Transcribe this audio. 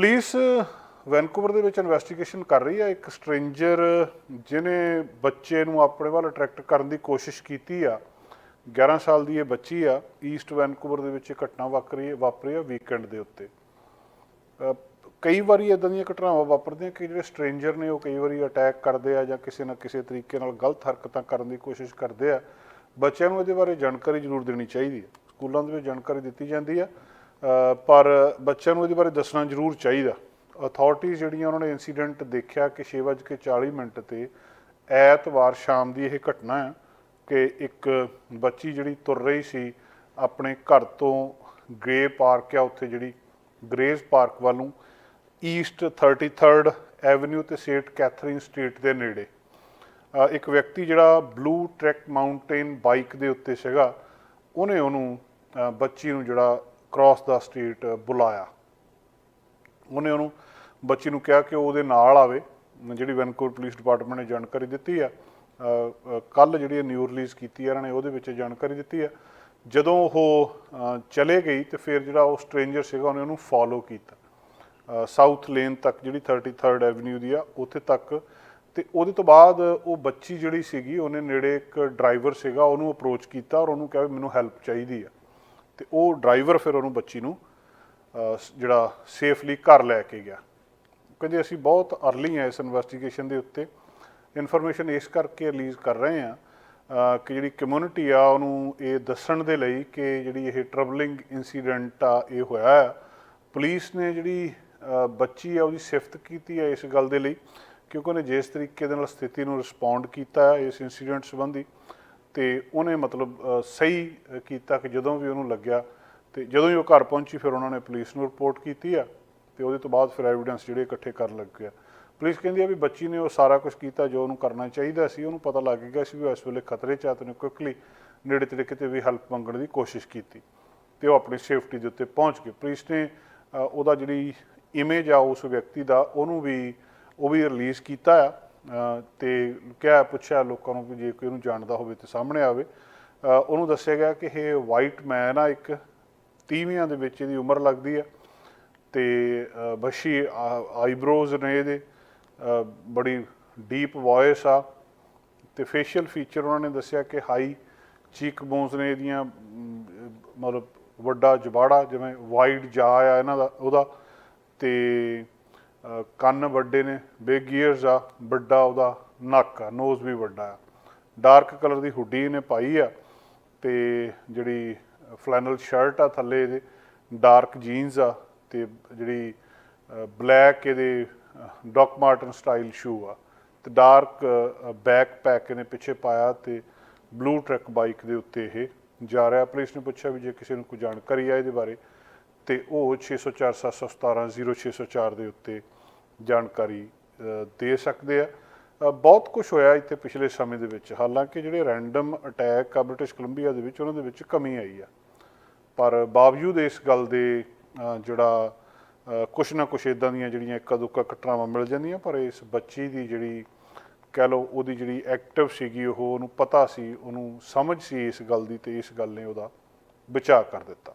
Police Vancouver ਦੇ ਵਿੱਚ investigation ਕਰ ਰਹੀ ਹੈ। ਇੱਕ ਸਟ੍ਰੇਂਜਰ ਜਿਹਨੇ ਬੱਚੇ ਨੂੰ ਆਪਣੇ ਵੱਲ ਅਟਰੈਕਟ ਕਰਨ ਦੀ ਕੋਸ਼ਿਸ਼ ਕੀਤੀ ਆ। 11 ਸਾਲ ਦੀ ਇਹ ਬੱਚੀ ਆ, ਈਸਟ ਵੈਨਕੂਵਰ ਦੇ ਵਿੱਚ ਇਹ ਘਟਨਾ ਵਾਪਰੀ ਵਾਪਰੀ ਆ ਵੀਕਐਂਡ ਦੇ ਉੱਤੇ। ਕਈ ਵਾਰੀ ਇਦਾਂ ਦੀਆਂ ਘਟਨਾਵਾਂ ਵਾਪਰਦੀਆਂ ਕਿ ਜਿਹੜੇ ਸਟ੍ਰੇਂਜਰ ਨੇ ਉਹ ਕਈ ਵਾਰੀ ਅਟੈਕ ਕਰਦੇ ਆ ਜਾਂ ਕਿਸੇ ਨਾ ਕਿਸੇ ਤਰੀਕੇ ਨਾਲ ਗਲਤ ਹਰਕਤਾਂ ਕਰਨ ਦੀ ਕੋਸ਼ਿਸ਼ ਕਰਦੇ ਆ। ਬੱਚਿਆਂ ਨੂੰ ਇਹਦੇ ਬਾਰੇ ਜਾਣਕਾਰੀ ਜ਼ਰੂਰ ਦੇਣੀ ਚਾਹੀਦੀ ਹੈ। ਸਕੂਲਾਂ ਦੇ ਵਿੱਚ ਜਾਣਕਾਰੀ ਦਿੱਤੀ ਜਾਂਦੀ ਆ। ਪਰ ਬੱਚਿਆਂ ਨੂੰ ਇਹਦੇ ਬਾਰੇ ਦੱਸਣਾ ਜ਼ਰੂਰ ਚਾਹੀਦਾ। ਅਥਾਰਟੀਜ਼ ਜਿਹੜੀਆਂ ਉਹਨਾਂ ਨੇ ਇਨਸੀਡੈਂਟ ਦੇਖਿਆ ਕਿ 6:40 ਮਿੰਟ ਤੇ ਐਤਵਾਰ ਸ਼ਾਮ ਦੀ ਇਹ ਘਟਨਾ ਹੈ ਕਿ ਇੱਕ ਬੱਚੀ ਜਿਹੜੀ ਤੁਰ ਰਹੀ ਸੀ ਆਪਣੇ ਘਰ ਤੋਂ ਗ੍ਰੇ ਪਾਰਕ ਆ, ਉੱਥੇ ਜਿਹੜੀ ਗ੍ਰੇਜ਼ ਪਾਰਕ ਵੱਲੋਂ ਈਸਟ 33rd ਐਵਨਿਊ ਤੇ ਸੇਂਟ ਕੈਥਰੀਨ ਸਟਰੀਟ ਦੇ ਨੇੜੇ। ਇੱਕ ਵਿਅਕਤੀ ਜਿਹੜਾ ਬਲੂ ਟਰੈਕ ਮਾਊਂਟੇਨ ਬਾਈਕ ਦੇ ਉੱਤੇ ਸੀਗਾ, ਉਹਨੇ ਉਹਨੂੰ ਬੱਚੀ ਨੂੰ ਜਿਹੜਾ ਕ੍ਰਾਸ ਦਾ ਸਟਰੀਟ ਬੁਲਾਇਆ। ਉਹਨੇ ਉਹਨੂੰ ਬੱਚੀ ਨੂੰ ਕਿਹਾ ਕਿ ਉਹ ਉਹਦੇ ਨਾਲ ਆਵੇ। ਜਿਹੜੀ ਵੈਨਕੂਵਰ ਪੁਲਿਸ ਡਿਪਾਰਟਮੈਂਟ ਨੇ ਜਾਣਕਾਰੀ ਦਿੱਤੀ ਆ ਕੱਲ ਜਿਹੜੀ ਨਿਊ ਰਿਲੀਜ਼ ਕੀਤੀ ਆ, ਇਹਨਾਂ ਨੇ ਉਹਦੇ ਵਿੱਚ ਜਾਣਕਾਰੀ ਦਿੱਤੀ ਆ। ਜਦੋਂ ਉਹ ਚਲੇ ਗਈ ਤੇ ਫਿਰ ਜਿਹੜਾ ਉਹ ਸਟ੍ਰੇਂਜਰ ਸੀਗਾ, ਉਹਨੇ ਉਹਨੂੰ ਫੋਲੋ ਕੀਤਾ। ਸਾਊਥ ਲੇਨ ਤੱਕ ਜਿਹੜੀ 33rd ਐਵਨਿਊ ਦੀ ਆ, ਉੱਥੇ ਤੱਕ। ਤੇ ਉਹਦੇ ਤੋਂ ਬਾਅਦ ਉਹ ਬੱਚੀ ਜਿਹੜੀ ਸੀਗੀ, ਉਹਨੇ ਨੇੜੇ ਇੱਕ ਡਰਾਈਵਰ ਸੀਗਾ, ਉਹਨੂੰ ਅਪਰੋਚ ਕੀਤਾ ਔਰ ਉਹਨੂੰ ਕਿਹਾ ਵੀ ਮੈਨੂੰ ਹੈਲਪ ਚਾਹੀਦੀ ਆ। ਤੇ ਉਹ ਡਰਾਈਵਰ ਫਿਰ ਉਹਨੂੰ ਬੱਚੀ ਨੂੰ ਜਿਹੜਾ ਸੇਫਲੀ ਘਰ ਲੈ ਕੇ ਗਿਆ। ਕਹਿੰਦੇ ਅਸੀਂ ਬਹੁਤ ਅਰਲੀ ਆ ਇਸ ਇਨਵੈਸਟੀਗੇਸ਼ਨ ਦੇ ਉੱਤੇ। ਇਨਫੋਰਮੇਸ਼ਨ ਇਸ ਕਰਕੇ ਰਿਲੀਜ਼ ਕਰ ਰਹੇ ਆ ਕਿ ਜਿਹੜੀ ਕਮਿਊਨਿਟੀ ਆ ਉਹਨੂੰ ਇਹ ਦੱਸਣ ਦੇ ਲਈ ਕਿ ਜਿਹੜੀ ਇਹ ਟਰਬਲਿੰਗ ਇਨਸੀਡੈਂਟ ਆ, ਇਹ ਹੋਇਆ ਹੈ ਪੁਲਿਸ ਨੇ ਜਿਹੜੀ ਬੱਚੀ ਆ ਉਹਦੀ ਸਿਫਤ ਕੀਤੀ ਆ ਇਸ ਗੱਲ ਦੇ ਲਈ, ਕਿਉਂਕਿ ਉਹਨੇ ਜਿਸ ਤਰੀਕੇ ਦੇ ਨਾਲ ਸਥਿਤੀ ਨੂੰ ਰਿਸਪੌਂਡ ਕੀਤਾ ਇਸ ਇਨਸੀਡੈਂਟ ਸੰਬੰਧੀ। ਤੇ ਉਹਨੇ ਮਤਲਬ ਸਹੀ ਕੀਤਾ ਕਿ ਜਦੋਂ ਵੀ ਉਹਨੂੰ ਲੱਗਿਆ ਤੇ ਜਦੋਂ ਹੀ ਉਹ ਘਰ ਪਹੁੰਚੀ, ਫਿਰ ਉਹਨਾਂ ਨੇ ਪੁਲਿਸ ਨੂੰ ਰਿਪੋਰਟ ਕੀਤੀ ਆ ਤੇ ਉਹਦੇ ਤੋਂ ਬਾਅਦ ਫਿਰ ਐਵੀਡੈਂਸ ਜਿਹੜੇ ਇਕੱਠੇ ਕਰਨ ਲੱਗ ਗਿਆ ਪੁਲਿਸ ਕਹਿੰਦੀ ਆ ਵੀ ਬੱਚੀ ਨੇ ਉਹ ਸਾਰਾ ਕੁਝ ਕੀਤਾ ਜੋ ਉਹਨੂੰ ਕਰਨਾ ਚਾਹੀਦਾ ਸੀ, ਉਹਨੂੰ ਪਤਾ ਲੱਗ ਗਿਆ ਸੀ ਵੀ ਉਹ ਇਸ ਵੇਲੇ ਖਤਰੇ 'ਚ ਆ ਤੇ ਉਹਨੇ ਕੁਇਕਲੀ ਨੇੜੇ ਤੇੜੇ ਕਿਤੇ ਵੀ ਹੈਲਪ ਮੰਗਣ ਦੀ ਕੋਸ਼ਿਸ਼ ਕੀਤੀ ਤੇ ਉਹ ਆਪਣੀ ਸੇਫਟੀ ਦੇ ਉੱਤੇ ਪਹੁੰਚ ਗਏ। ਪੁਲਿਸ ਨੇ ਉਹਦਾ ਜਿਹੜੀ ਇਮੇਜ ਆ ਉਸ ਵਿਅਕਤੀ ਦਾ, ਉਹਨੂੰ ਵੀ, ਉਹ ਵੀ ਰਿਲੀਜ਼ ਕੀਤਾ ਆ। ਤੇ ਕਿਹਾ ਪੁੱਛਿਆ ਲੋਕਾਂ ਨੂੰ ਕਿ ਜੇ ਕੋਈ ਉਹਨੂੰ ਜਾਣਦਾ ਹੋਵੇ ਤੇ ਸਾਹਮਣੇ ਆਵੇ ਉਹਨੂੰ ਦੱਸਿਆ ਗਿਆ ਕਿ ਇਹ ਵਾਈਟ ਮੈਨ ਆ ਇੱਕ, ਤੀਵੀਆਂ ਦੇ ਵਿੱਚ ਇਹਦੀ ਉਮਰ ਲੱਗਦੀ ਆ ਤੇ ਬਸ਼ੀ ਬੱਛੀ ਆਈਬ੍ਰੋਜ਼ ਨੇ ਇਹਦੇ ਬੜੀ ਡੀਪ ਵੌਇਸ ਆ ਤੇ ਫੇਸ਼ੀਅਲ ਫੀਚਰ ਉਹਨਾਂ ਨੇ ਦੱਸਿਆ ਕਿ ਹਾਈ ਚੀਕ ਬੋਨਸ ਨੇ ਇਹਦੀਆਂ ਮਤਲਬ ਵੱਡਾ ਜਬਾੜਾ ਜਿਵੇਂ ਵਾਈਡ ਜਾ ਆ ਇਹਨਾਂ ਦਾ, ਉਹਦਾ ਤੇ ਕੰਨ ਵੱਡੇ ਨੇ ਬਿਗ ਈਅਰਸ ਆ, ਵੱਡਾ ਉਹਦਾ ਨੱਕ ਆ ਨੋਜ਼ ਵੀ ਵੱਡਾ ਆ। ਡਾਰਕ ਕਲਰ ਦੀ ਹੁੱਡੀ ਇਹਨੇ ਪਾਈ ਆ ਤੇ ਜਿਹੜੀ ਫਲੈਨਲ ਸ਼ਰਟ ਆ ਥੱਲੇ ਇਹਦੇ ਡਾਰਕ ਜੀਨਸ ਆ ਤੇ ਜਿਹੜੀ ਬਲੈਕ ਇਹਦੇ ਡੌਕ ਮਾਰਟਨ ਸਟਾਈਲ ਸ਼ੂ ਆ। ਤੇ ਡਾਰਕ ਬੈਕ ਪੈਕ ਇਹਨੇ ਪਿੱਛੇ ਪਾਇਆ ਤੇ ਬਲੂ ਟਰੱਕ ਬਾਈਕ ਦੇ ਉੱਤੇ ਇਹ ਜਾ ਰਿਹਾ। ਪੁਲਿਸ ਨੇ ਪੁੱਛਿਆ ਵੀ ਜੇ ਕਿਸੇ ਨੂੰ ਕੋਈ ਜਾਣਕਾਰੀ ਆ ਇਹਦੇ ਬਾਰੇ ਤੇ ਉਹ 6047170604 ਦੇ ਉੱਤੇ ਜਾਣਕਾਰੀ ਦੇ ਸਕਦੇ ਆ। ਬਹੁਤ ਕੁਝ ਹੋਇਆ ਇੱਥੇ ਪਿਛਲੇ ਸਮੇਂ ਦੇ ਵਿੱਚ। ਹਾਲਾਂਕਿ ਜਿਹੜੇ ਰੈਂਡਮ ਅਟੈਕ ਆ ਬ੍ਰਿਟਿਸ਼ ਕੋਲੰਬੀਆ ਦੇ ਵਿੱਚ, ਉਹਨਾਂ ਦੇ ਵਿੱਚ ਕਮੀ ਆਈ ਆ। ਪਰ ਬਾਵਜੂਦ ਇਸ ਗੱਲ ਦੇ ਜਿਹੜਾ ਕੁਛ ਨਾ ਕੁਛ ਇਦਾਂ ਦੀਆਂ ਜਿਹੜੀਆਂ ਇੱਕਾ ਦੁੱਕਾ ਘਟਨਾਵਾਂ ਮਿਲ ਜਾਂਦੀਆਂ, ਪਰ ਇਸ ਬੱਚੀ ਦੀ ਜਿਹੜੀ, ਕਹਿ ਲਓ, ਉਹਦੀ ਜਿਹੜੀ ਐਕਟਿਵ ਸੀਗੀ, ਉਹ ਉਹਨੂੰ ਪਤਾ ਸੀ, ਉਹਨੂੰ ਸਮਝ ਸੀ ਇਸ ਗੱਲ ਦੀ ਤੇ ਇਸ ਗੱਲ ਨੇ ਉਹਦਾ ਬਚਾਅ ਕਰ ਦਿੱਤਾ।